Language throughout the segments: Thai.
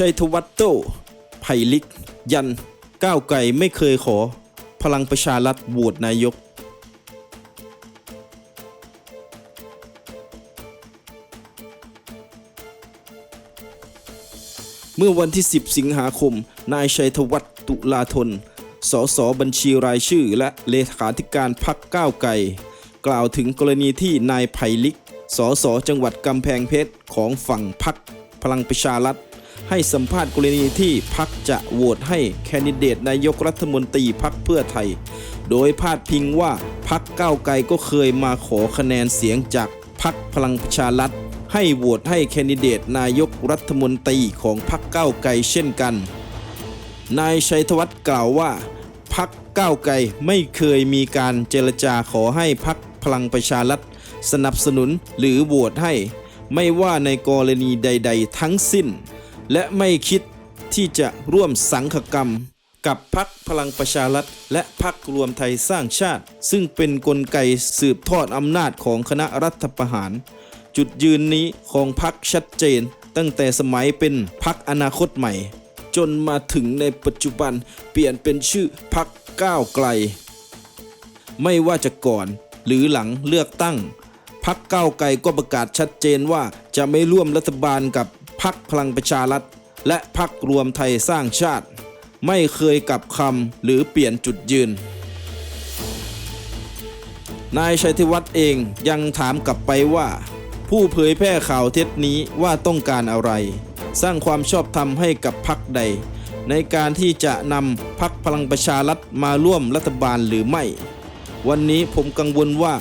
ชัยธวัฒน์โต้ไผ่ลิก ยัน ก้าวไก่ไม่เคยขอ พลังประชารัฐโหวตนายก เมื่อวันที่ 10 สิงหาคม นายชัยธวัฒน์ตุลาธน สสบัญชีรายชื่อ และเลขาธิการพักก้าวไกลกล่าวถึงกรณีที่นายไผ่ลิก สสจังหวัดกำแพงเพชรของฝั่งพักพลังประชารัฐ ให้สัมภาษณ์กรณีที่พักจะโหวตให้แคนดิเดตนายกรัฐมนตรีพักเพื่อไทย โดยพาดพิงว่าพักก้าวไกลก็เคยมาขอคะแนนเสียงจากพักพลังประชารัฐให้โหวตให้แคนดิเดตนายกรัฐมนตรีของพรรคก้าวไกลเช่นกัน นายชัยธวัฒน์กล่าวว่าพักก้าวไกลไม่เคยมีการเจรจาขอให้พักพลังประชารัฐสนับสนุนหรือโหวตให้ ไม่ว่าในกรณีใด ๆ ทั้งสิ้น และไม่คิดที่จะร่วมสังฆกรรม กับพักพลังประชารัฐ และพักรวมไทยสร้างชาติ ซึ่งเป็นนกลไกสืบทอดอำนาจของคณะรัฐประหาร จุดยืนนี้ของพักชัดเจน ตั้งแต่สมัยเป็นพักอนาคตใหม่ จนมาถึงในปัจจุบันเปลี่ยนเป็นชื่อพักก้าวไกล ไม่ว่าจะก่อนหรือหลังเลือกตั้งพักก้าวไกลก็ประกาศชัดเจนว่าจะไม่ร่วมรัฐบาลกับ พักพลังประชารัฐ และพักรวมไทยสร้างชาติ ไม่เคยกลับคำหรือเปลี่ยนจุดยืน นายชัยธวัฒน์เองยังถามกลับไปว่า ผู้เผยแพร่ข่าวเท็จนี้ว่าต้องการอะไร สร้างความชอบธรรมให้กับพักใด ในการที่จะนำพักพลังประชารัฐมาร่วมรัฐบาลหรือไม่ วันนี้ผมกังวลว่า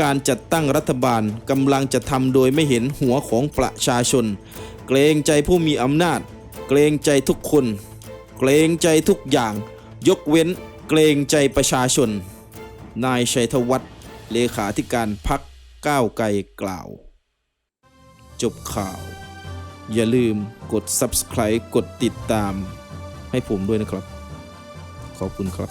การจัดตั้งรัฐบาลกำลังจะทำโดยไม่เห็นหัวของประชาชน เกรงใจผู้มีอำนาจ เกรงใจทุกคน เกรงใจทุกอย่าง ยกเว้น เกรงใจประชาชน นายชัยธวัฒน์เลขาธิการพักก้าวไกลกล่าว จบข่าว อย่าลืมกด subscribe กดติดตาม ให้ผมด้วยนะครับ ขอบคุณครับ